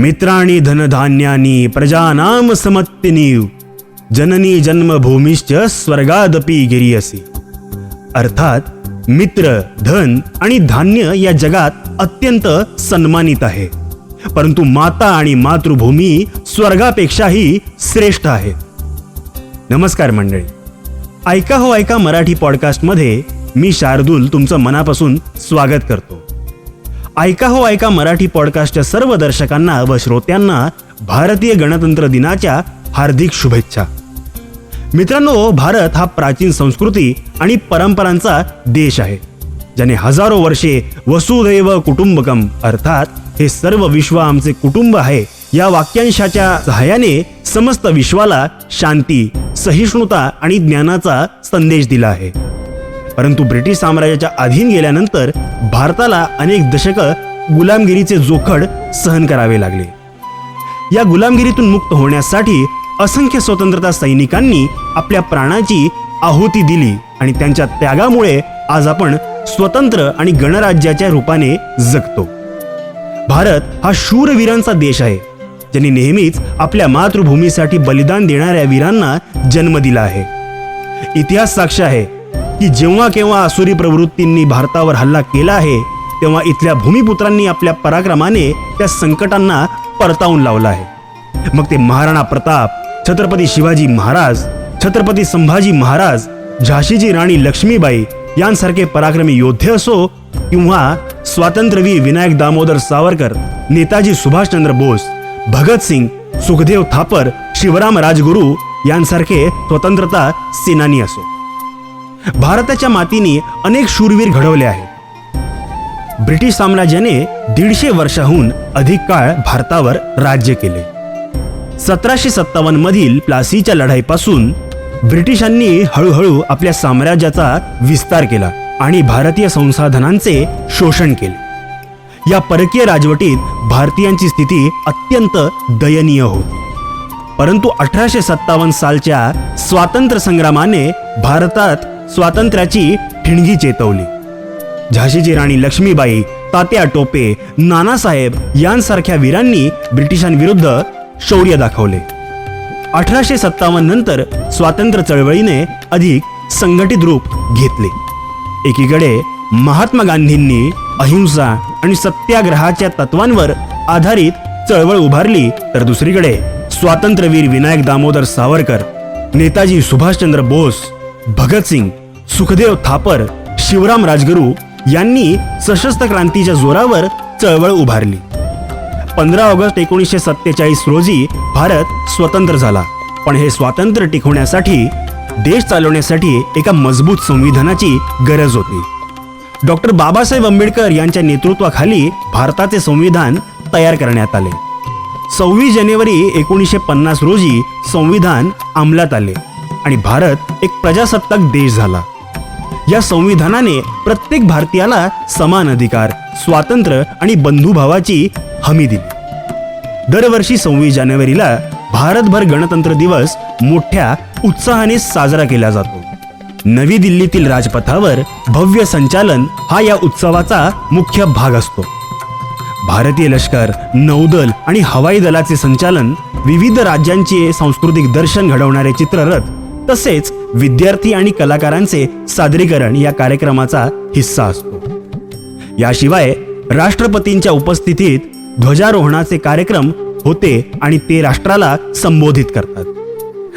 मित्राणी धनधान्यानी प्रजानाम समत्तिनीव जननी जन्मभूमीश्च स्वर्गादपी गिरियसी। अर्थात मित्र धन आणि धान्य या जगात अत्यंत सन्मानित आहे। परंतु माता आणि मातृभूमी स्वर्गापेक्षाही श्रेष्ठ आहे। नमस्कार मंडळी। ऐका हो ऐका मराठी पॉडकास्टमध्ये मी शार्दूल तुमचं मनापासून स्वागत करतो। ऐका हो ऐका मराठी पॉडकास्टच्या सर्व दर्शकांना व श्रोत्यांना भारतीय गणतंत्र दिनाच्या हार्दिक शुभेच्छा. मित्रांनो भारत हा प्राचीन संस्कृती आणि परंपरांचा देश आहे ज्याने हजारो वर्षे वसुधैव कुटुंबकम अर्थात हे सर्व विश्व आमचे कुटुंब आहे या वाक्यांशाच्या सहाय्याने समस्त विश्वाला शांती सहिष्णुता आणि ज्ञानाचा संदेश दिला आहे. परंतु ब्रिटिश साम्राज्याच्या अधीन गेल्यानंतर भारताला अनेक दशकं गुलामगिरीचे जोखड सहन करावे लागले. या गुलामगिरीतून मुक्त होण्यासाठी असंख्य स्वतंत्रता सैनिकांनी आपल्या प्राणाची आहुती दिली आणि त्यांच्या त्यागामुळे आज आपण स्वतंत्र आणि गणराज्याच्या रूपाने जगतो. भारत हा शूरवीरांचा देश आहे ज्यांनी नेहमीच आपल्या मातृभूमीसाठी बलिदान देणाऱ्या वीरांना जन्म दिला आहे. इतिहास साक्ष आहे की जेव्हा केव्हा आसुरी प्रवृत्तींनी भारतावर हल्ला केला आहे तेव्हा इथल्या भूमिपुत्रांनी आपल्या पराक्रमाने त्या संकटांना परतावून लावलं आहे. मग ते महाराणा प्रताप छत्रपती शिवाजी महाराज छत्रपती संभाजी महाराज झाशीची राणी लक्ष्मीबाई यांसारखे पराक्रमी योद्धे असो किंवा स्वातंत्र्यवीर विनायक दामोदर सावरकर नेताजी सुभाषचंद्र बोस भगतसिंग सुखदेव थापर शिवराम राजगुरू यांसारखे स्वतंत्रता सेनानी असो. भारताच्या मातीने अनेक शूरवीर घडवले आहेत. ब्रिटिश साम्राज्याने दीडशे वर्षाहून अधिक काळ भारतावर राज्य केले. सतराशे सत्तावन्न मधील प्लासीच्या लढाईपासून ब्रिटिशांनी हळूहळू आपल्या साम्राज्याचा विस्तार केला आणि भारतीय संसाधनांचे शोषण केले. या परकीय राजवटीत भारतीयांची स्थिती अत्यंत दयनीय होती. परंतु अठराशे सत्तावन्न सालच्या स्वातंत्र्य संग्रामाने भारतात स्वातंत्र्याची ठिणगी चेतवली. झाशीची राणी लक्ष्मीबाई तात्या टोपे नानासाहेब यांसारख्या वीरांनी ब्रिटिशांविरुद्ध शौर्य दाखवले. अठराशे सत्तावन्न नंतर स्वातंत्र्य चळवळीने अधिक संघटित रूप घेतले. एकीकडे महात्मा गांधींनी अहिंसा आणि सत्याग्रहाच्या तत्वांवर आधारित चळवळ उभारली तर दुसरीकडे स्वातंत्र्यवीर विनायक दामोदर सावरकर नेताजी सुभाषचंद्र बोस भगतसिंग सुखदेव थापर शिवराम राजगुरू यांनी सशस्त्र क्रांतीच्या जोरावर चळवळ उभारली. पंधरा ऑगस्ट एकोणीसशे सत्तेचाळीस रोजी भारत स्वतंत्र झाला. पण हे स्वातंत्र्य टिकवण्यासाठी देश चालवण्यासाठी एका मजबूत संविधानाची गरज होती. डॉक्टर बाबासाहेब आंबेडकर यांच्या नेतृत्वाखाली भारताचे संविधान तयार करण्यात आले. सव्वीस जानेवारी एकोणीसशे पन्नास रोजी संविधान अंमलात आले आणि भारत एक प्रजासत्ताक देश झाला. या संविधानाने प्रत्येक भारतीयाला समान अधिकार स्वातंत्र्य आणि बंधुभावाची हमी दिली. दरवर्षी सव्वीस जानेवारीला भारतभर गणतंत्र दिवस मोठ्या उत्साहाने साजरा केला जातो. नवी दिल्लीतील राजपथावर भव्य संचालन हा या उत्सवाचा मुख्य भाग असतो. भारतीय लष्कर नौदल आणि हवाई दलाचे संचालन विविध राज्यांचे सांस्कृतिक दर्शन घडवणारे चित्ररथ तसेच विद्यार्थी आणि कलाकारांचे सादरीकरण या कार्यक्रमाचा हिस्सा असतो. याशिवाय राष्ट्रपतींच्या उपस्थितीत ध्वजारोहणाचे कार्यक्रम होते आणि ते राष्ट्राला संबोधित करतात.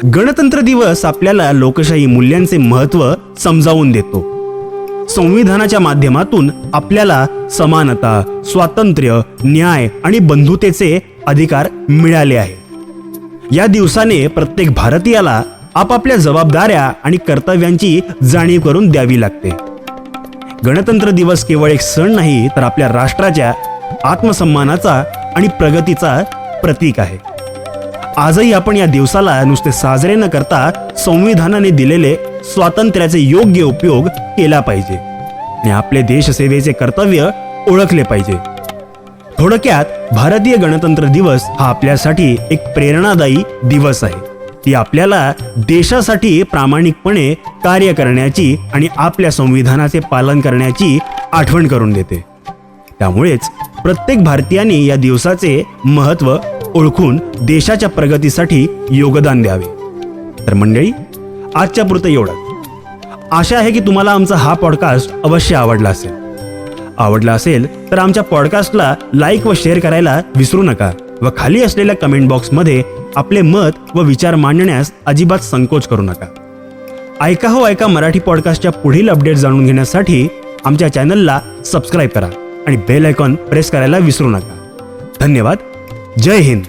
गणतंत्र दिवस आपल्याला लोकशाही मूल्यांचे महत्त्व समजावून देतो. संविधानाच्या माध्यमातून आपल्याला समानता स्वातंत्र्य न्याय आणि बंधुतेचे अधिकार मिळाले आहे. या दिवसाने प्रत्येक भारतीयाला आपापल्या जबाबदाऱ्या आणि कर्तव्यांची जाणीव करून द्यावी लागते. गणतंत्र दिवस केवळ एक सण नाही तर आपल्या राष्ट्राच्या आत्मसन्मानाचा आणि प्रगतीचा प्रतीक आहे. आजही आपण या दिवसाला नुसते साजरे न करता संविधानाने दिलेले स्वातंत्र्याचे योग्य उपयोग केला पाहिजे आणि आपले देशसेवेचे कर्तव्य ओळखले पाहिजे. थोडक्यात भारतीय गणतंत्र दिवस हा आपल्यासाठी एक प्रेरणादायी दिवस आहे. ती आपल्याला देशासाठी प्रामाणिकपणे कार्य करण्याची आणि आपल्या संविधानाचे पालन करण्याची आठवण करून देते. त्यामुळेच प्रत्येक भारतीयाने या दिवसाचे महत्त्व ओळखून देशाच्या प्रगतीसाठी योगदान द्यावे. तर मंडळी आजच्या पुरतं एवढं. आशा आहे की तुम्हाला आमचा हा पॉडकास्ट अवश्य आवडला असेल. आवडला असेल तर आमच्या पॉडकास्टला लाईक व शेअर करायला विसरू नका. व खाली असलेल्या कमेंट बॉक्समध्ये आपले मत व विचार मांडण्यास अजिबात संकोच करू नका. ऐका हो ऐका मराठी पॉडकास्टच्या पुढील अपडेट जाणून घेण्यासाठी आमच्या चॅनलला सबस्क्राईब करा आणि बेल आयकॉन प्रेस करायला विसरू नका. धन्यवाद. जय हिंद.